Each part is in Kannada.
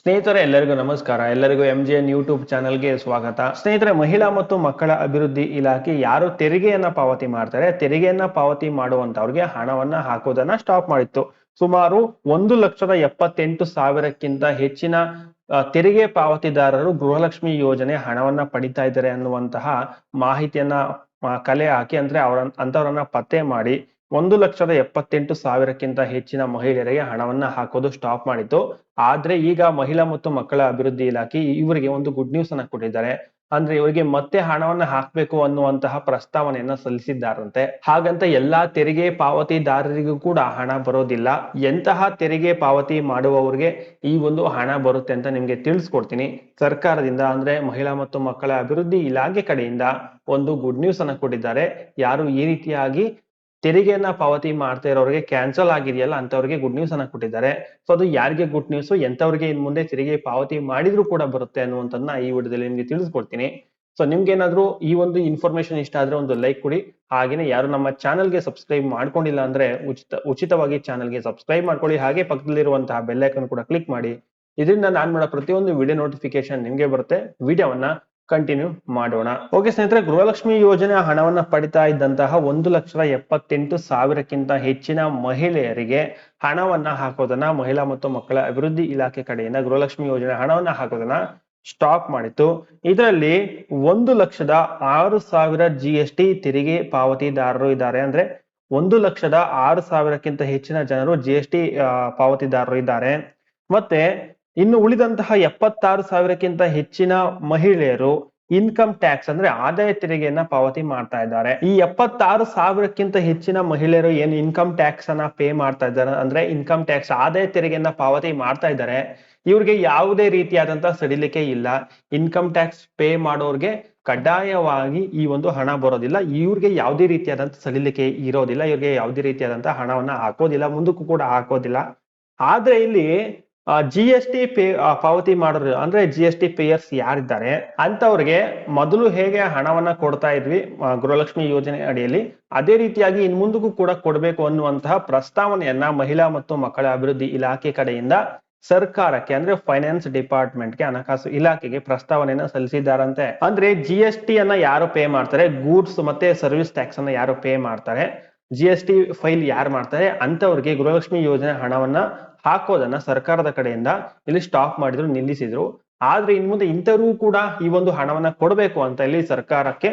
ಸ್ನೇಹಿತರೆ, ಎಲ್ಲರಿಗೂ ನಮಸ್ಕಾರ. ಎಲ್ಲರಿಗೂ ಎಂ ಜಿ ಎನ್ ಯೂಟ್ಯೂಬ್ ಚಾನಲ್ಗೆ ಸ್ವಾಗತ. ಸ್ನೇಹಿತರೆ, ಮಹಿಳಾ ಮತ್ತು ಮಕ್ಕಳ ಅಭಿವೃದ್ಧಿ ಇಲಾಖೆ ಯಾರು ತೆರಿಗೆಯನ್ನ ಪಾವತಿ ಮಾಡ್ತಾರೆ? ತೆರಿಗೆಯನ್ನ ಪಾವತಿ ಮಾಡುವಂತವ್ರಿಗೆ ಹಣವನ್ನ ಹಾಕೋದನ್ನ ಸ್ಟಾಪ್ ಮಾಡಿತ್ತು. ಸುಮಾರು ಒಂದು ಲಕ್ಷದ ಎಪ್ಪತ್ತೆಂಟು ಸಾವಿರಕ್ಕಿಂತ ಹೆಚ್ಚಿನ ತೆರಿಗೆ ಪಾವತಿದಾರರು ಗೃಹಲಕ್ಷ್ಮಿ ಯೋಜನೆ ಹಣವನ್ನ ಪಡಿತಾ ಇದ್ದಾರೆ ಅನ್ನುವಂತಹ ಮಾಹಿತಿಯನ್ನ ಕಲೆ ಹಾಕಿ ಅಂದ್ರೆ ಅವರ ಅಂತವರನ್ನ ಪತ್ತೆ ಮಾಡಿ. ಒಂದು ಲಕ್ಷದ ಎಪ್ಪತ್ತೆಂಟು ಸಾವಿರಕ್ಕಿಂತ ಹೆಚ್ಚಿನ ಮಹಿಳೆಯರಿಗೆ ಹಣವನ್ನ ಹಾಕೋದು ಸ್ಟಾಪ್ ಮಾಡಿತ್ತು. ಆದ್ರೆ ಈಗ ಮಹಿಳಾ ಮತ್ತು ಮಕ್ಕಳ ಅಭಿವೃದ್ಧಿ ಇಲಾಖೆ ಇವರಿಗೆ ಒಂದು ಗುಡ್ ನ್ಯೂಸ್ ಅನ್ನ ಕೊಟ್ಟಿದ್ದಾರೆ. ಅಂದ್ರೆ ಇವರಿಗೆ ಮತ್ತೆ ಹಣವನ್ನ ಹಾಕ್ಬೇಕು ಅನ್ನುವಂತಹ ಪ್ರಸ್ತಾವನೆಯನ್ನ ಸಲ್ಲಿಸಿದ್ದಾರಂತೆ. ಹಾಗಂತ ಎಲ್ಲಾ ತೆರಿಗೆ ಪಾವತಿದಾರರಿಗೂ ಕೂಡ ಹಣ ಬರೋದಿಲ್ಲ. ಎಂತಹ ತೆರಿಗೆ ಪಾವತಿ ಮಾಡುವವರಿಗೆ ಈ ಒಂದು ಹಣ ಬರುತ್ತೆ ಅಂತ ನಿಮ್ಗೆ ತಿಳಿಸ್ಕೊಡ್ತೀನಿ. ಸರ್ಕಾರದಿಂದ ಅಂದ್ರೆ ಮಹಿಳಾ ಮತ್ತು ಮಕ್ಕಳ ಅಭಿವೃದ್ಧಿ ಇಲಾಖೆ ಕಡೆಯಿಂದ ಒಂದು ಗುಡ್ ನ್ಯೂಸ್ ಅನ್ನ ಕೊಟ್ಟಿದ್ದಾರೆ. ಯಾರು ಈ ರೀತಿಯಾಗಿ ತೆರಿಗೆಯನ್ನ ಪಾವತಿ ಮಾಡ್ತಾ ಇರೋರಿಗೆ ಕ್ಯಾನ್ಸಲ್ ಆಗಿದೆಯಲ್ಲ ಅಂತವ್ರಿಗೆ ಗುಡ್ ನ್ಯೂಸ್ ಅನ್ನ ಕೊಟ್ಟಿದ್ದಾರೆ. ಸೊ ಅದು ಯಾರಿಗೆ ಗುಡ್ ನ್ಯೂಸ್ ಎಂತವ್ರಿಗೆ ಇನ್ ಮುಂದೆ ತೆರಿಗೆ ಪಾವತಿ ಮಾಡಿದ್ರು ಕೂಡ ಬರುತ್ತೆ ಅನ್ನುವಂಥದ್ದನ್ನ ಈ ವಿಡಿಯೋದಲ್ಲಿ ನಿಮ್ಗೆ ತಿಳಿಸ್ಕೊಡ್ತೀನಿ. ಸೊ ನಿಮ್ಗೆ ಏನಾದ್ರು ಈ ಒಂದು ಇನ್ಫಾರ್ಮೇಶನ್ ಇಷ್ಟ ಆದ್ರೆ ಒಂದು ಲೈಕ್ ಕೊಡಿ. ಹಾಗೇನೆ ಯಾರು ನಮ್ಮ ಚಾನಲ್ಗೆ ಸಬ್ಸ್ಕ್ರೈಬ್ ಮಾಡ್ಕೊಂಡಿಲ್ಲ ಅಂದ್ರೆ ಉಚಿತ, ಉಚಿತವಾಗಿ ಚಾನಲ್ಗೆ ಸಬ್ಸ್ಕ್ರೈಬ್ ಮಾಡ್ಕೊಳ್ಳಿ. ಹಾಗೆ ಪಕ್ಕದಲ್ಲಿರುವಂತಹ ಬೆಲ್ಲೈಕನ್ ಕೂಡ ಕ್ಲಿಕ್ ಮಾಡಿ. ಇದರಿಂದ ನಾನು ಮಾಡೋ ಪ್ರತಿಯೊಂದು ವಿಡಿಯೋ ನೋಟಿಫಿಕೇಶನ್ ನಿಮ್ಗೆ ಬರುತ್ತೆ. ವಿಡಿಯೋವನ್ನ ಕಂಟಿನ್ಯೂ ಮಾಡೋಣ. ಓಕೆ ಸ್ನೇಹಿತರೆ, ಗೃಹಲಕ್ಷ್ಮಿ ಯೋಜನೆ ಹಣವನ್ನ ಪಡಿತಾ ಇದ್ದಂತಹ ಒಂದು ಲಕ್ಷದ ಎಪ್ಪತ್ತೆಂಟು ಸಾವಿರಕ್ಕಿಂತ ಹೆಚ್ಚಿನ ಮಹಿಳೆಯರಿಗೆ ಹಣವನ್ನ ಹಾಕೋದನ್ನ ಮಹಿಳಾ ಮತ್ತು ಮಕ್ಕಳ ಅಭಿವೃದ್ಧಿ ಇಲಾಖೆ ಕಡೆಯಿಂದ ಗೃಹಲಕ್ಷ್ಮಿ ಯೋಜನೆ ಹಣವನ್ನ ಹಾಕೋದನ್ನ ಸ್ಟಾಪ್ ಮಾಡಿತ್ತು. ಇದರಲ್ಲಿ ಒಂದು ಲಕ್ಷದ ಆರು ಸಾವಿರ ಜಿ ಎಸ್ ಟಿ ತೆರಿಗೆ ಪಾವತಿದಾರರು ಇದ್ದಾರೆ. ಅಂದ್ರೆ ಒಂದು ಲಕ್ಷದ ಆರು ಸಾವಿರಕ್ಕಿಂತ ಹೆಚ್ಚಿನ ಜನರು ಜಿ ಎಸ್ ಟಿ ಪಾವತಿದಾರರು ಇದ್ದಾರೆ. ಮತ್ತೆ ಇನ್ನು ಉಳಿದಂತಹ ಎಪ್ಪತ್ತಾರು ಸಾವಿರಕ್ಕಿಂತ ಹೆಚ್ಚಿನ ಮಹಿಳೆಯರು ಇನ್ಕಮ್ ಟ್ಯಾಕ್ಸ್ ಅಂದ್ರೆ ಆದಾಯ ತೆರಿಗೆಯನ್ನ ಪಾವತಿ ಮಾಡ್ತಾ ಇದ್ದಾರೆ. ಈ ಎಪ್ಪತ್ತಾರು ಸಾವಿರಕ್ಕಿಂತ ಹೆಚ್ಚಿನ ಮಹಿಳೆಯರು ಏನು ಇನ್ಕಮ್ ಟ್ಯಾಕ್ಸ್ ಅನ್ನ ಪೇ ಮಾಡ್ತಾ ಇದ್ದಾರೆ ಅಂದ್ರೆ ಇನ್ಕಮ್ ಟ್ಯಾಕ್ಸ್ ಆದಾಯ ತೆರಿಗೆಯನ್ನ ಪಾವತಿ ಮಾಡ್ತಾ ಇದ್ದಾರೆ. ಇವ್ರಿಗೆ ಯಾವುದೇ ರೀತಿಯಾದಂತಹ ಸಡಿಲಿಕೆ ಇಲ್ಲ. ಇನ್ಕಮ್ ಟ್ಯಾಕ್ಸ್ ಪೇ ಮಾಡೋರ್ಗೆ ಕಡ್ಡಾಯವಾಗಿ ಈ ಒಂದು ಹಣ ಬರೋದಿಲ್ಲ. ಇವ್ರಿಗೆ ಯಾವುದೇ ರೀತಿಯಾದಂತಹ ಸಡಿಲಿಕೆ ಇರೋದಿಲ್ಲ. ಇವ್ರಿಗೆ ಯಾವುದೇ ರೀತಿಯಾದಂತಹ ಹಣವನ್ನ ಹಾಕೋದಿಲ್ಲ. ಮುಂದಕ್ಕೂ ಕೂಡ ಹಾಕೋದಿಲ್ಲ. ಆದ್ರೆ ಇಲ್ಲಿ ಜಿ ಎಸ್ ಟಿ ಪೇ ಪಾವತಿ ಮಾಡೋರು ಅಂದ್ರೆ ಜಿ ಎಸ್ ಟಿ ಪೇಯರ್ಸ್ ಯಾರಿದ್ದಾರೆ ಅಂತವ್ರಿಗೆ ಮೊದಲು ಹೇಗೆ ಹಣವನ್ನ ಕೊಡ್ತಾ ಇದ್ವಿ ಗೃಹಲಕ್ಷ್ಮಿ ಯೋಜನೆ ಅಡಿಯಲ್ಲಿ, ಅದೇ ರೀತಿಯಾಗಿ ಇನ್ ಮುಂದಕ್ಕೂ ಕೂಡ ಕೊಡಬೇಕು ಅನ್ನುವಂತಹ ಪ್ರಸ್ತಾವನೆಯನ್ನ ಮಹಿಳಾ ಮತ್ತು ಮಕ್ಕಳ ಅಭಿವೃದ್ಧಿ ಇಲಾಖೆ ಕಡೆಯಿಂದ ಸರ್ಕಾರಕ್ಕೆ ಅಂದ್ರೆ ಫೈನಾನ್ಸ್ ಡಿಪಾರ್ಟ್ಮೆಂಟ್ಗೆ ಹಣಕಾಸು ಇಲಾಖೆಗೆ ಪ್ರಸ್ತಾವನೆಯನ್ನ ಸಲ್ಲಿಸಿದ್ದಾರಂತೆ. ಅಂದ್ರೆ ಜಿ ಎಸ್ ಟಿ ಅನ್ನ ಯಾರು ಪೇ ಮಾಡ್ತಾರೆ ಗೂಡ್ಸ್ ಮತ್ತೆ ಸರ್ವಿಸ್ ಟ್ಯಾಕ್ಸ್ ಅನ್ನ ಯಾರು ಪೇ ಮಾಡ್ತಾರೆ ಜಿ ಎಸ್ ಟಿ ಫೈಲ್ ಯಾರು ಮಾಡ್ತಾರೆ? ಅಂತವ್ರಿಗೆ ಗೃಹಲಕ್ಷ್ಮಿ ಯೋಜನೆ ಹಣವನ್ನ ಹಾಕೋದನ್ನ ಸರ್ಕಾರದ ಕಡೆಯಿಂದ ಇಲ್ಲಿ ಸ್ಟಾಪ್ ಮಾಡಿದ್ರು, ನಿಲ್ಲಿಸಿದ್ರು. ಆದ್ರೆ ಇನ್ ಮುಂದೆ ಇಂಥವ್ರಿಗೂ ಕೂಡ ಈ ಒಂದು ಹಣವನ್ನ ಕೊಡಬೇಕು ಅಂತ ಇಲ್ಲಿ ಸರ್ಕಾರಕ್ಕೆ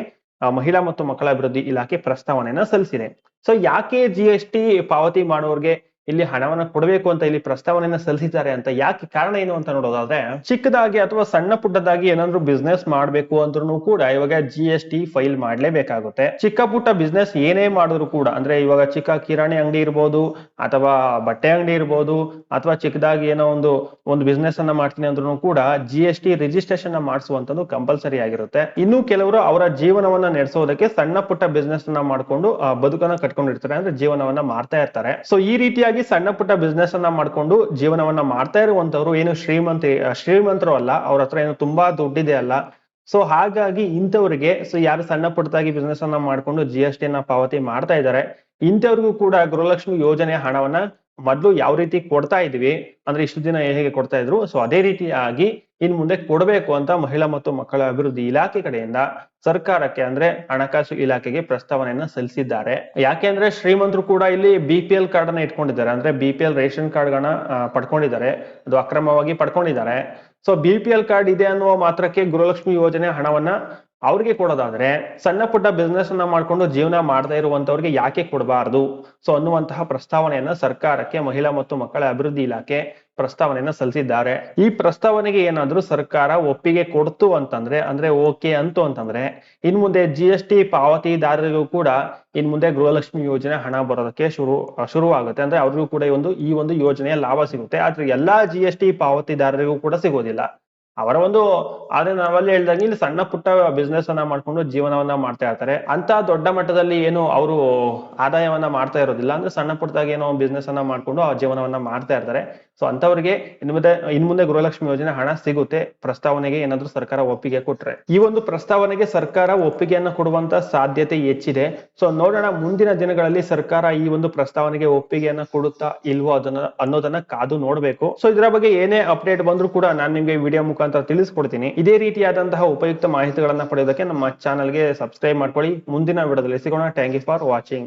ಮಹಿಳಾ ಮತ್ತು ಮಕ್ಕಳ ಅಭಿವೃದ್ಧಿ ಇಲಾಖೆ ಪ್ರಸ್ತಾವನೆಯನ್ನ ಸಲ್ಲಿಸಿದೆ. ಸೊ ಯಾಕೆ ಜಿ ಎಸ್ ಟಿ ಪಾವತಿ ಮಾಡೋರ್ಗೆ ಇಲ್ಲಿ ಹಣವನ್ನ ಕೊಡಬೇಕು ಅಂತ ಇಲ್ಲಿ ಪ್ರಸ್ತಾವನೆಯನ್ನ ಸಲ್ಲಿಸಿದ್ದಾರೆ ಅಂತ ಯಾಕೆ ಕಾರಣ ಏನು ಅಂತ ನೋಡೋದಾದ್ರೆ, ಚಿಕ್ಕದಾಗಿ ಅಥವಾ ಸಣ್ಣ ಪುಟ್ಟದಾಗಿ ಏನಾದ್ರು ಬಿಸ್ನೆಸ್ ಮಾಡ್ಬೇಕು ಅಂದ್ರೂ ಕೂಡ ಇವಾಗ ಜಿ ಎಸ್ ಟಿ ಫೈಲ್ ಮಾಡ್ಲೇಬೇಕಾಗುತ್ತೆ. ಚಿಕ್ಕ ಪುಟ್ಟ ಬಿಸ್ನೆಸ್ ಏನೇ ಮಾಡಿದ್ರು ಕೂಡ, ಅಂದ್ರೆ ಇವಾಗ ಚಿಕ್ಕ ಕಿರಾಣಿ ಅಂಗಡಿ ಇರ್ಬೋದು, ಅಥವಾ ಬಟ್ಟೆ ಅಂಗಡಿ ಇರ್ಬೋದು, ಅಥವಾ ಚಿಕ್ಕದಾಗಿ ಏನೋ ಒಂದು ಒಂದು ಬಿಸ್ನೆಸ್ ಅನ್ನ ಮಾಡ್ತೀನಿ ಅಂದ್ರೂ ಕೂಡ ಜಿ ಎಸ್ ಟಿ ರಿಜಿಸ್ಟ್ರೇಷನ್ ಮಾಡಿಸುವಂತದ್ದು ಕಂಪಲ್ಸರಿ ಆಗಿರುತ್ತೆ. ಇನ್ನು ಕೆಲವರು ಅವರ ಜೀವನವನ್ನ ನಡೆಸೋದಕ್ಕೆ ಸಣ್ಣ ಪುಟ್ಟ ಬಿಸ್ನೆಸ್ ಅನ್ನ ಮಾಡ್ಕೊಂಡು ಬದುಕನ್ನ ಕಟ್ಕೊಂಡಿರ್ತಾರೆ, ಅಂದ್ರೆ ಜೀವನವನ್ನ ಮಾಡ್ತಾ ಇರ್ತಾರೆ. ಸೊ ಈ ರೀತಿಯಾಗಿ ಸಣ್ಣ ಪುಟ್ಟ ಬಿಸ್ನೆಸ್ ಅನ್ನ ಮಾಡ್ಕೊಂಡು ಜೀವನವನ್ನ ಮಾಡ್ತಾ ಇರುವಂತವ್ರು ಏನು ಶ್ರೀಮಂತ, ಶ್ರೀಮಂತರು ಅಲ್ಲ, ಅವ್ರ ಹತ್ರ ಏನು ತುಂಬಾ ದುಡ್ಡಿದೆ ಅಲ್ಲ. ಸೊ ಹಾಗಾಗಿ ಇಂಥವ್ರಿಗೆ ಸೊ ಯಾರು ಸಣ್ಣ ಪುಟ್ಟದಾಗಿ ಬಿಸ್ನೆಸ್ ಅನ್ನ ಮಾಡ್ಕೊಂಡು ಜಿ ಎಸ್ ಟಿ ಅನ್ನ ಪಾವತಿ ಮಾಡ್ತಾ ಇದ್ದಾರೆ ಇಂಥವ್ರಿಗೂ ಕೂಡ ಗೃಹಲಕ್ಷ್ಮಿ ಯೋಜನೆ ಹಣವನ್ನ ಮೊದಲು ಯಾವ ರೀತಿ ಕೊಡ್ತಾ ಇದ್ವಿ, ಅಂದ್ರೆ ಇಷ್ಟು ದಿನ ಹೇಗೆ ಕೊಡ್ತಾ ಇದ್ರು ಸೊ ಅದೇ ರೀತಿಯಾಗಿ ಇನ್ ಮುಂದೆ ಕೊಡಬೇಕು ಅಂತ ಮಹಿಳಾ ಮತ್ತು ಮಕ್ಕಳ ಅಭಿವೃದ್ಧಿ ಇಲಾಖೆ ಕಡೆಯಿಂದ ಸರ್ಕಾರಕ್ಕೆ ಅಂದ್ರೆ ಹಣಕಾಸು ಇಲಾಖೆಗೆ ಪ್ರಸ್ತಾವನೆಯನ್ನ ಸಲ್ಲಿಸಿದ್ದಾರೆ. ಯಾಕೆಂದ್ರೆ ಶ್ರೀಮಂತರು ಕೂಡ ಇಲ್ಲಿ ಬಿ ಪಿ ಎಲ್ ಕಾರ್ಡ್ ಅನ್ನ ಇಟ್ಕೊಂಡಿದ್ದಾರೆ. ಅಂದ್ರೆ B P L ration card ಗಳನ್ನ ಪಡ್ಕೊಂಡಿದ್ದಾರೆ. ಅದು ಅಕ್ರಮವಾಗಿ ಪಡ್ಕೊಂಡಿದ್ದಾರೆ. So B P L card ಇದೆ ಅನ್ನುವ ಮಾತ್ರಕ್ಕೆ ಗೃಹಲಕ್ಷ್ಮಿ ಯೋಜನೆ ಹಣವನ್ನ ಅವ್ರಿಗೆ ಕೊಡೋದಾದ್ರೆ ಸಣ್ಣ ಪುಟ್ಟ ಬಿಸ್ನೆಸ್ ಅನ್ನ ಮಾಡ್ಕೊಂಡು ಜೀವನ ಮಾಡದೇ ಇರುವಂತವ್ರಿಗೆ ಯಾಕೆ ಕೊಡಬಾರದು? ಸೊ ಅನ್ನುವಂತಹ ಪ್ರಸ್ತಾವನೆಯನ್ನ ಸರ್ಕಾರಕ್ಕೆ ಮಹಿಳಾ ಮತ್ತು ಮಕ್ಕಳ ಅಭಿವೃದ್ಧಿ ಇಲಾಖೆ ಪ್ರಸ್ತಾವನೆಯನ್ನ ಸಲ್ಲಿಸಿದ್ದಾರೆ. ಈ ಪ್ರಸ್ತಾವನೆಗೆ ಏನಾದ್ರೂ ಸರ್ಕಾರ ಒಪ್ಪಿಗೆ ಕೊಡ್ತು ಅಂತಂದ್ರೆ, ಅಂದ್ರೆ ಓಕೆ ಅಂತು ಅಂತಂದ್ರೆ, ಇನ್ ಮುಂದೆ ಜಿ ಎಸ್ ಟಿ ಪಾವತಿದಾರರಿಗೂ ಕೂಡ ಇನ್ ಮುಂದೆ ಗೃಹಲಕ್ಷ್ಮಿ ಯೋಜನೆ ಹಣ ಬರೋದಕ್ಕೆ ಶುರು, ಶುರುವಾಗುತ್ತೆ. ಅಂದ್ರೆ ಅವ್ರಿಗೂ ಕೂಡ ಒಂದು, ಈ ಒಂದು ಯೋಜನೆಯ ಲಾಭ ಸಿಗುತ್ತೆ. ಆದ್ರೆ ಎಲ್ಲಾ ಜಿ ಎಸ್ ಟಿ ಪಾವತಿದಾರರಿಗೂ ಕೂಡ ಸಿಗೋದಿಲ್ಲ. ಅವರ ಒಂದು ಆದ್ರೆ ನಾವಲ್ಲಿ ಹೇಳ್ದಂಗೆ ಇಲ್ಲಿ ಸಣ್ಣ ಪುಟ್ಟ ಬಿಸ್ನೆಸ್ ಅನ್ನ ಮಾಡ್ಕೊಂಡು ಜೀವನವನ್ನ ಮಾಡ್ತಾ ಇರ್ತಾರೆ. ಅಂತ ದೊಡ್ಡ ಮಟ್ಟದಲ್ಲಿ ಏನು ಅವರು ಆದಾಯವನ್ನ ಮಾಡ್ತಾ ಇರೋದಿಲ್ಲ. ಅಂದ್ರೆ ಸಣ್ಣ ಪುಟ್ಟದಾಗಿ ಏನೋ ಬಿಸ್ನೆಸ್ ಅನ್ನ ಮಾಡ್ಕೊಂಡು ಆ ಜೀವನವನ್ನ ಮಾಡ್ತಾ ಇರ್ತಾರೆ. ಸೊ ಅಂತವರಿಗೆ ಇನ್ ಮುಂದೆ ಇನ್ ಮುಂದೆ ಗೃಹಲಕ್ಷ್ಮಿ ಯೋಜನೆ ಹಣ ಸಿಗುತ್ತೆ. ಪ್ರಸ್ತಾವನೆಗೆ ಏನಾದ್ರೂ ಸರ್ಕಾರ ಒಪ್ಪಿಗೆ ಕೊಟ್ರೆ. ಈ ಒಂದು ಪ್ರಸ್ತಾವನೆಗೆ ಸರ್ಕಾರ ಒಪ್ಪಿಗೆಯನ್ನ ಕೊಡುವಂತ ಸಾಧ್ಯತೆ ಹೆಚ್ಚಿದೆ. ಸೊ ನೋಡೋಣ, ಮುಂದಿನ ದಿನಗಳಲ್ಲಿ ಸರ್ಕಾರ ಈ ಒಂದು ಪ್ರಸ್ತಾವನೆಗೆ ಒಪ್ಪಿಗೆಯನ್ನ ಕೊಡುತ್ತಾ ಇಲ್ವೋ ಅದನ್ನ ಅನ್ನೋದನ್ನ ಕಾದು ನೋಡ್ಬೇಕು. ಸೊ ಇದರ ಬಗ್ಗೆ ಏನೇ ಅಪ್ಡೇಟ್ ಬಂದ್ರು ಕೂಡ ನಾನು ನಿಮ್ಗೆ ವಿಡಿಯೋ ಮುಖಾಂತರ ತಿಳಿಸ್ಕೊಡ್ತೀನಿ. ಇದೇ ರೀತಿಯಾದಂತಹ ಉಪಯುಕ್ತ ಮಾಹಿತಿಗಳನ್ನ ಪಡೆಯೋದಕ್ಕೆ ನಮ್ಮ ಚಾನಲ್ಗೆ ಸಬ್ಸ್ಕ್ರೈಬ್ ಮಾಡ್ಕೊಳ್ಳಿ. ಮುಂದಿನ ವಿಡಿಯೋದಲ್ಲಿ ಸಿಗೋಣ. Thank you for watching